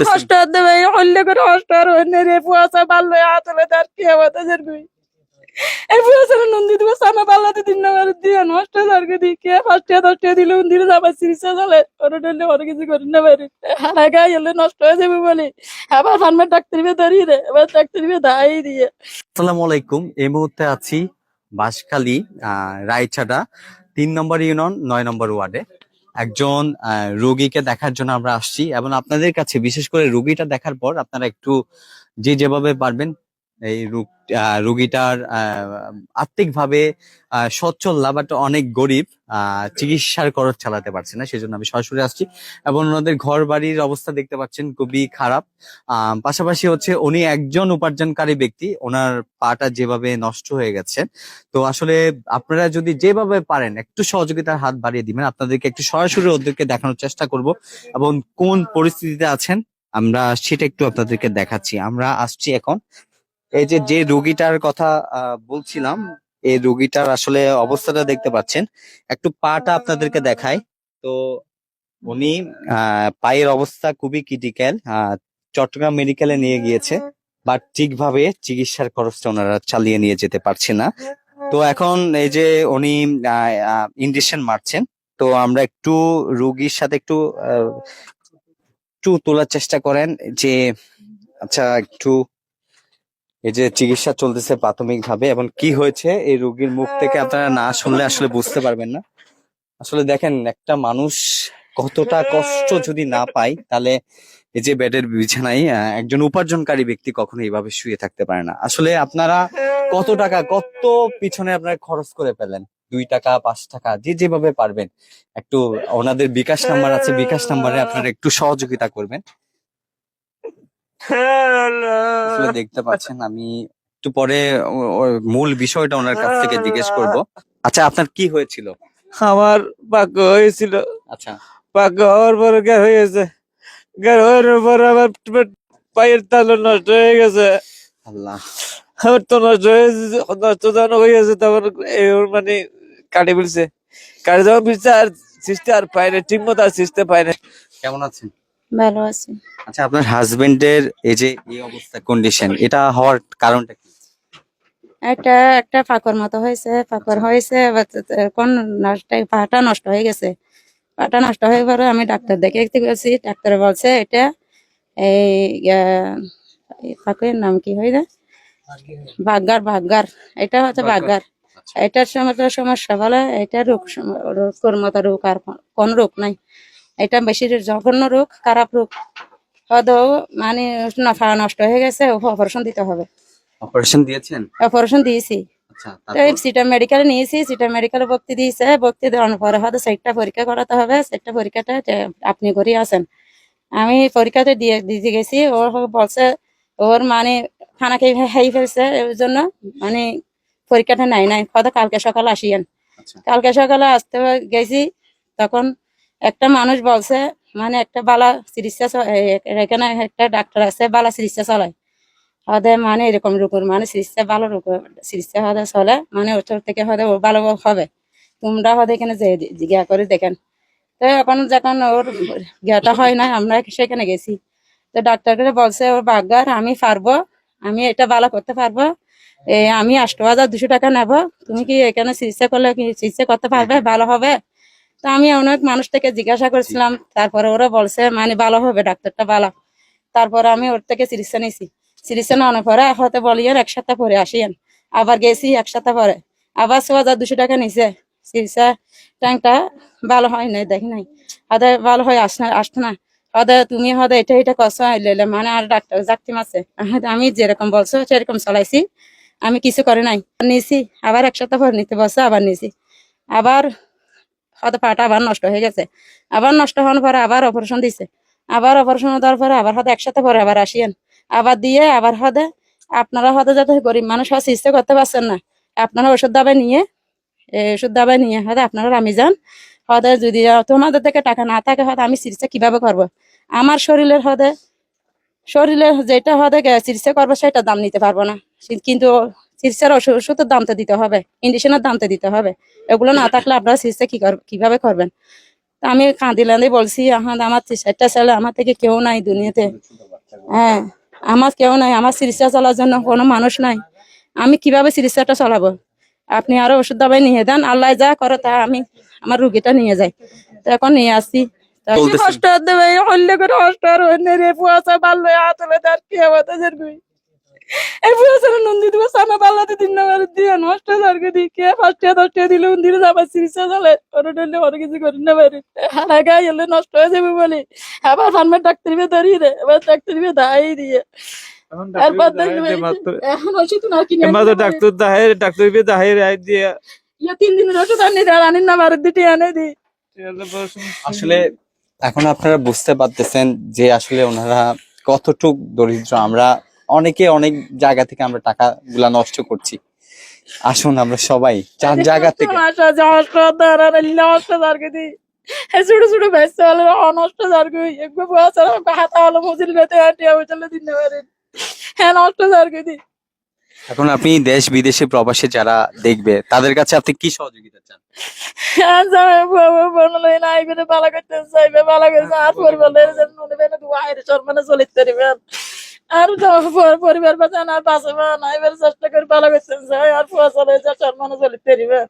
কষ্ট দেবে হল্লে করে কষ্ট আর হইনে রে পুয়াশা হাতলে তার কি হবে তাদের কই এই পুয়াশা নন্দি দিন দিয়ে নষ্ট কে দশটে দিলে উন্দির যাবার সিরিসে চলে ওরা ডলে ওরা কিছু করি না হারা গায়ে এলে নষ্ট হয়ে যাবে বলে। আবার ফার্মের ডাক্তার বে ধরিয়ে দে এবার ডাক্তার বে দাই দিয়ে। আসসালামু আলাইকুম এই মুহূর্তে আছি বাঁশখালী আহ, রায়ছাটা তিন নম্বর ইউনিয়ন নয় নম্বর ওয়ার্ডে। একজন রোগীকে দেখার জন্য আমরা আসছি এবং আপনাদের কাছে, বিশেষ করে রোগীটা দেখার পর আপনারা একটু যে যেভাবে পারবেন এই রোগ রোগীটার আর্থিকভাবে সচ্ছল না বাট অনেক গরিব চিকিৎসার খরচ চালাতে পারছে না, সেজন্য আমি সরাসরি আসছি। এবং ওনাদের ঘর বাড়ির অবস্থা দেখতে পাচ্ছেন, খুবই খারাপ। পাশাপাশি হচ্ছে উনি একজন উপার্জনকারী ব্যক্তি, ওনার পাটা যেভাবে নষ্ট হয়ে গেছে। তো আসলে আপনারা যদি যেভাবে পারেন, একটু সহযোগিতার হাত বাড়িয়ে দিবেন। আপনাদেরকে একটু সরাসরি ওদেরকে দেখানোর চেষ্টা করব। এবং কোন পরিস্থিতিতে আছেন, আমরা সেটা একটু আপনাদেরকে দেখাচ্ছি। আমরা আসছি এখন এই যে যে রোগীটার কথা বলছিলাম, এই রোগীটার আসলে অবস্থাটা দেখতে পাচ্ছেন। একটু পাটা আপনাদেরকে দেখাই। তো উনি পায়ের অবস্থা খুবই ক্রিটিক্যাল চট্টগ্রাম মেডিকেলে নিয়ে গিয়েছে বাট ঠিকভাবে চিকিৎসার খরচটা ওনারা চালিয়ে নিয়ে যেতে পারছে না। তো এখন এই যে উনি ইঞ্জেকশন মারছেন, তো আমরা একটু রোগীর সাথে একটু একটু তোলার চেষ্টা করেন যে আচ্ছা একটু এই যে চিকিৎসা চলতেছে প্রাথমিক ভাবে এবং কি হয়েছে এই রোগীর মুখ থেকে আপনারা না শুনলে আসলে বুঝতে পারবেন না। আসলে দেখেন, একটা মানুষ কতটা কষ্ট যদি না পায়, তাহলে এই যে বেডের বিছানায় একজন উপার্জনকারী ব্যক্তি কখনো এইভাবে শুয়ে থাকতে পারে না। আসলে আপনারা কত টাকা, কত পিছনে আপনারা খরচ করে পেলেন দুই টাকা, পাঁচ টাকা, যে যেভাবে পারবেন। একটু ওনাদের বিকাশ নাম্বার আছে, বিকাশ নাম্বারে আপনারা একটু সহযোগিতা করবেন। দেখতে পাচ্ছেন আমি একটু পরে মূল বিষয়টা ওনার কাছ থেকে জিজ্ঞেস করব। আচ্ছা আপনার কি হয়েছিল? আমার ভাগ্য হয়েছিল। আচ্ছা। ভাগ্য হওয়ার পরে গ্যার হয়ে গেছে। গ্যার হওয়ার পর আমার পায়ের তালু নষ্ট হয়ে গেছে। আল্লাহ। আমার তো নষ্ট হয়ে গেছে নষ্ট যখন হয়ে গেছে তখন মানে কাটে ফেলছে। কাটে যখন ফিরছে আর সিস্টে আর পায় না ঠিক মতো আর সিস্টে পায় না। কেমন আছেন? ভালো আছি। আচ্ছা আপনার হাজবেন্ডের এই যে এই অবস্থা কন্ডিশন এটা হওয়ার কারণটা কি? একটা একটা ফাঁকর মতো হয়েছে ফাঁকর হয়েছে তো- তো এখন পাটা নষ্ট হয়ে গেছে। পাটা নষ্ট হয়ে পরে আমি ডাক্তার দেখে দেখতে গেছি ডাক্তার বলছে এটা এই ফাঁকের নাম কি হয় যায় ভাগ্যার ভাগ্যার এটা হচ্ছে ভাগ্যার আচ্ছা। এটার সমস্যা সমস্যা বলে এটা রোগ রোগের মতো রোগ আর কোন- কোন রোগ নাই। এটা বেশি জঘন্য রোগ খারাপ রোগ। হয়তো মানে নফা নষ্ট হয়ে গেছে অপারেশন দিতে হবে। অপারেশন দিয়েছেন? অপারেশন দিয়েছি। আচ্ছা সিটা মেডিকেলে নিয়েছি সিটা মেডিকেলে ভর্তি দিয়েছে ভর্তি দেওয়ার পরে হয়তো সেটটা পরীক্ষা করাতে হবে সেটটা পরীক্ষাটা আপনি করে আসেন। আমি পরীক্ষাতে দিয়ে দিতে গেছি ওর বলছে ওর মানে খানা খেয়ে খাই ফেলছে জন্য মানে পরীক্ষাটা নাই নাই। হয়তো কালকে সকালে আসিয়েন। আচ্ছা। কালকে সকালে আসতে গেছি তখন একটা মানুষ বলছে মানে একটা বালা চিকিৎসা এখানে একটা ডাক্তার আছে, বালা চিকিৎসা চলায় হদে মানে এরকম রোগের মানে চিকিৎসা ভালো রোগ, চিকিৎসা হদে চলে মানে ওর থেকে হদে ও ভালো হবে। তোমরা হদে এখানে যে জিজ্ঞা করে দেখেন। তো এখন যখন ওর জ্ঞাটা হয় না, আমরা সেখানে গেছি। তো ডাক্তারকে বলছে, ওর বাগার আমি পারব, আমি এটা ভালো করতে পারব। আমি আষ্ট হাজার দুশো টাকা নেব। তুমি কি এখানে চিকিৎসা করলে চিকিৎসা করতে পারবে? ভালো হবে? তো আমি অনেক মানুষ থেকে জিজ্ঞাসা করেছিলাম তারপরে ওরা বলছে মানে ভালো হবে ডাক্তারটা ভালো। তারপরে আমি ওর থেকে চিকিৎসা নিয়েছি চিকিৎসা নেওয়ার পরে হতে বলিয়েন এক সপ্তাহ পরে আসিয়েন। আবার গেছি এক সপ্তাহ পরে। আবার ছ হাজার দুশো টাকা নিছে। চিকিৎসা ট্যাঙ্কটা ভালো হয় নাই দেখি নাই। হতে ভালো হয় আস না আসতো না। হতে তুমি হতে এটা এটা কষ্ট হইলে মানে আর ডাক্তার জাগতি মাসে আমি যেরকম বলছো সেরকম চলাইছি। আমি কিছু করে নাই। নিয়েছি আবার এক সপ্তাহ পরে নিতে বসছে আবার নিয়েছি আবার হয়তো পাটা আবার নষ্ট হয়ে গেছে। আবার নষ্ট হওয়ার পরে আবার অপারেশন দিছে। আবার অপারেশন দেওয়ার পরে আবার হয়তো এক সপ্তাহ পরে আবার আসিয়েন। আবার দিয়ে আবার হদে আপনারা হয়তো যাতে গরিব মানুষ হয় চিকিৎসা করতে পারছেন না। আপনারা ওষুধ দাবাই নিয়ে ওষুধ দাবাই নিয়ে হয়তো আপনারা আমি যান। হয়তো যদি তোমাদের থেকে টাকা না থাকে হয়তো আমি চিকিৎসা কীভাবে করব? আমার শরীরের হদে শরীরের যেটা হদে চিকিৎসা করব সেটা দাম নিতে পারব না। কিন্তু চিকিৎসার ওষুধ ওষুধের দাম তো দিতে হবে ইঞ্জেকশনের দাম তো দিতে হবে। এগুলো না থাকলে আপনারা চিকিৎসা কি কীভাবে করবেন? তা আমি কাঁদিলাম বলছি আমার আমার চারটা ছেলে আমার থেকে কেউ নাই দুনিয়াতে। হ্যাঁ আমার কেউ নাই আমার চিকিৎসা চলার জন্য কোনো মানুষ নাই। আমি কীভাবে চিকিৎসাটা চলাবো? আপনি আরও ওষুধ দাবাই নিয়ে দেন আল্লাহ যা করে তা আমি আমার রুগীটা নিয়ে যাই। তো এখন নিয়ে বলতেছেন? কষ্ট দেবে হল্লে করে কষ্ট আর অন্য রে পুয়াশা বাল্লো হাতলে তার কি হবে তাদের গুই এই পুয়াশার নন্দি দিব সামনে বাল্লাতে দিন নাম্বার দিয়ে নষ্ট সরকে দি কে ফার্স্টে দশটা দিলে? উন্দিরে যাবার চিকিৎসা চলে ওর ডলে ওর কিছু করি না পারি হারা গায়ে এলে নষ্ট হয়ে যাবে বলে। আবার ফার্মের ডাক্তার বে ধরিয়ে রে এবার ডাক্তার বে দাই দিয়ে। এরপর দেখবে এখন ওষুধ না কিনে এমাত্র ডাক্তার দাহের ডাক্তার বি দাহের আই দিয়ে। ইয়ে তিন দিনের ওষুধ আনি দেয় আনির না আনে দি আসলে এখন আপনারা বুঝতে পারতেছেন যে আসলে ওনারা কতটুক দরিদ্র। আমরা অনেকে অনেক জায়গা থেকে আমরা টাকা গুলা নষ্ট করছি। আসুন আমরা সবাই চার জায়গা থেকে। ছোট ছোট ভেসে হলে অনষ্ট সরকে একবার বয়স হাতা হলো মুজিল বেতে আটিয়া চলে দিন পারে হ্যাঁ নষ্ট দি এখন আপনি দেশ বিদেশে প্রবাসে যারা দেখবে তাদের কাছে আপনি কি সহযোগিতা চান? আর আর পরিবার বাঁচান আর বাঁচাবে না, এবার চেষ্টা করে ভালো চাই আর পয়সা যা সম্মানে চলিতে পারিবেন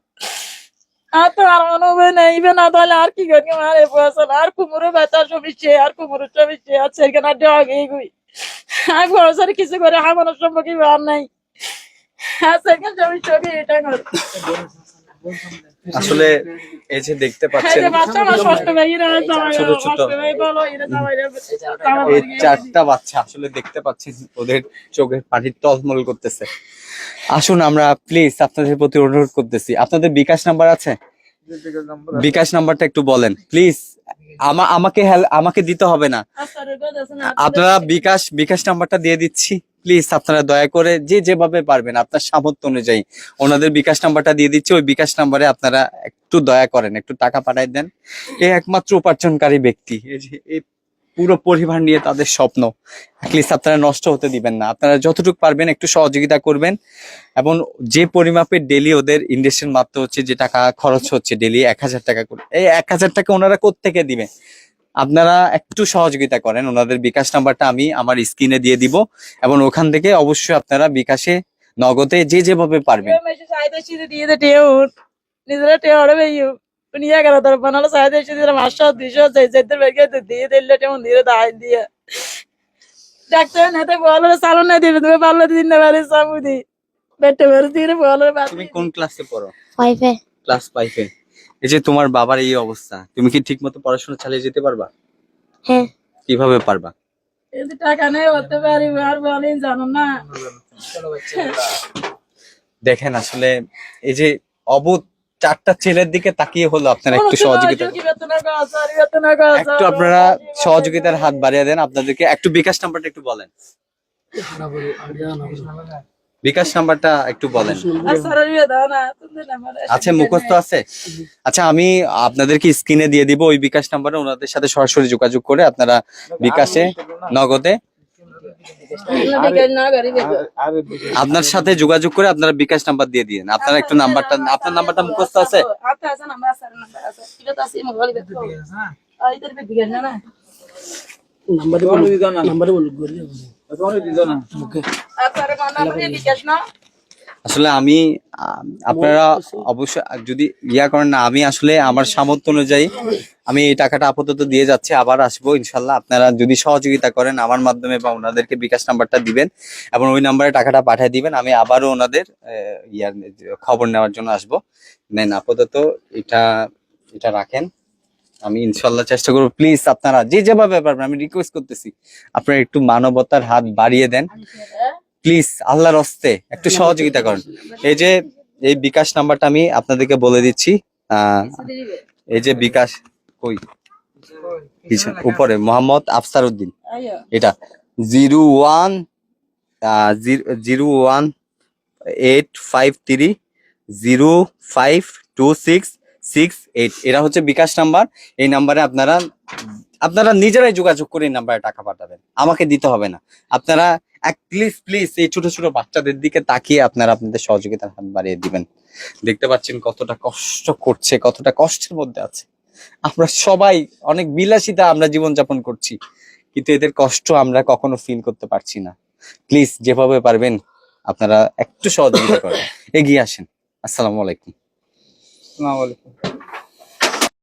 আর তো আর অনুভব নেই না তাহলে আর কি করি আর এ পয়সা আর কুমুরও ব্যথা সমিছে আর কুমুরের সমিছে আর সেখানে ডগ এইগুই আর পয়সার কিছু করে, আমার সম্পর্কে আর নাই। আর সেখানে সমিছে এটা করে। আসলে এই যে দেখতে পাচ্ছেন ছোট ছোট। এই চারটা বাচ্চা আসলে দেখতে পাচ্ছেন ওদের চোখের পানি তলমল করতেছে। আসুন আমরা প্লিজ আপনাদের প্রতি অনুরোধ করতেছি। আপনাদের বিকাশ নাম্বার আছে? বিকাশ নাম্বারটা একটু বলেন। প্লিজ আমা আমাকে আমাকে দিতে হবে না। আপনারা বিকাশ বিকাশ নাম্বারটা দিয়ে দিচ্ছি। প্লিজ আপনারা দয়া করে যে যেভাবে পারবেন আপনার সামর্থ্য অনুযায়ী। ওনাদের বিকাশ নাম্বারটা দিয়ে দিচ্ছি। ওই বিকাশ নাম্বারে আপনারা একটু দয়া করেন একটু টাকা পাঠাই দেন। এই একমাত্র উপার্জনকারী ব্যক্তি। এই যে এই পুরো পরিবার নিয়ে তাদের স্বপ্ন। অ্যাটলিস্ট আপনারা নষ্ট হতে দিবেন না। আপনারা যতটুকু পারবেন একটু সহযোগিতা করবেন। এবং যে পরিমাপের ডেলি ওদের ইন্ডাস্ট্রির মাত্র হচ্ছে, যে টাকা খরচ হচ্ছে ডেলি এক হাজার টাকা করে, এই এক হাজার টাকা ওনারা কোত্থেকে দিবেন আপনারা একটু সহযোগিতা করেন। ওনাদের বিকাশ নাম্বারটা আমি আমার স্ক্রিনে দিয়ে দিব। এবং ওখান থেকে অবশ্যই আপনারা বিকাশে, নগদে যে যেভাবে পারবেন। চাই চাইতে বেগে দিয়ে দিলে টেউ দিয়ে দায় দিয়ে ডাক্তার নেতে বলো চালো না দিবে তুমি পারলে দিন না পারে সামু বেটে বের দিয়ে বলো তুমি কোন ক্লাসে পড়ো? ফাইভে ক্লাস ফাইভে এই যে তোমার বাবার এই অবস্থা তুমি কি ঠিক মতো পড়াশোনা চালিয়ে যেতে পারবা? হ্যাঁ। কীভাবে পারবা? যদি টাকা নেই হতে পারি আর বলেন জানো না। দেখেন আসলে এই যে অবুধ চারটা ছেলের দিকে তাকিয়ে হলো আপনারা একটু সহযোগিতা একটু আপনারা সহযোগিতার হাত বাড়িয়ে দেন আপনাদেরকে একটু বিকাশ নাম্বারটা একটু বলেন। বিকাশ নাম্বারটা একটু বলেন। আচ্ছা মুখস্থ আছে? আচ্ছা আমি আপনাদেরকে স্ক্রিনে দিয়ে দিব ওই বিকাশ নাম্বারে ওনাদের সাথে সরাসরি যোগাযোগ করে আপনারা বিকাশে নগদে আপনার সাথে যোগাযোগ করে আপনারা বিকাশ নাম্বার দিয়ে দিন আপনার একটু নাম্বারটা আপনার নাম্বারটা মুখস্থ আছে? আসলে আমি আপনারা অবশ্যই যদি ইয়া করেন না আমি আসলে আমার সামর্থ্য অনুযায়ী আমি এই টাকাটা আপাতত দিয়ে যাচ্ছি আবার আসব ইনশাল্লাহ। আপনারা যদি সহযোগিতা করেন আমার মাধ্যমে বা ওনাদেরকে বিকাশ নাম্বারটা দিবেন এবং ওই নাম্বারে টাকাটা পাঠিয়ে দিবেন আমি আবারও ওনাদের আহ, ইয়ার খবর নেওয়ার জন্য আসব। নেন আপাতত এটা এটা রাখেন। আমি ইনশাল্লাহ চেষ্টা করব। প্লিজ আপনারা যে যেভাবে পারবেন আমি রিকোয়েস্ট করতেছি আপনারা একটু মানবতার হাত বাড়িয়ে দেন। প্লিজ আল্লাহর হস্তে একটু সহযোগিতা করেন। এই যে এই বিকাশ নাম্বারটা আমি আপনাদেরকে বলে দিচ্ছি। এই যে বিকাশ কই? উপরে মোহাম্মদ আফসার উদ্দিন এটা zero one zero one eight five three zero five two six six eight. এটা হচ্ছে বিকাশ নাম্বার। এই নাম্বারে আপনারা আপনারা নিজেরাই যোগাযোগ করে এই নাম্বারে টাকা পাঠাবেন। আমাকে দিতে হবে না। আপনারা প্লিজ প্লিজ এই ছোট ছোট বাচ্চাদের দিকে তাকিয়ে আপনারা আপনাদের সহযোগিতার হাত বাড়িয়ে দিবেন। দেখতে পাচ্ছেন কতটা কষ্ট করছে, কতটা কষ্টের মধ্যে আছে। আমরা সবাই অনেক বিলাসিতা আমরা জীবনযাপন করছি, কিন্তু এদের কষ্ট আমরা কখনো ফিল করতে পারছি না। প্লিজ যেভাবে পারবেন, আপনারা একটু সহযোগিতা করেন। এগিয়ে আসেন। আসসালামু আলাইকুম। আসসালামু আলাইকুম।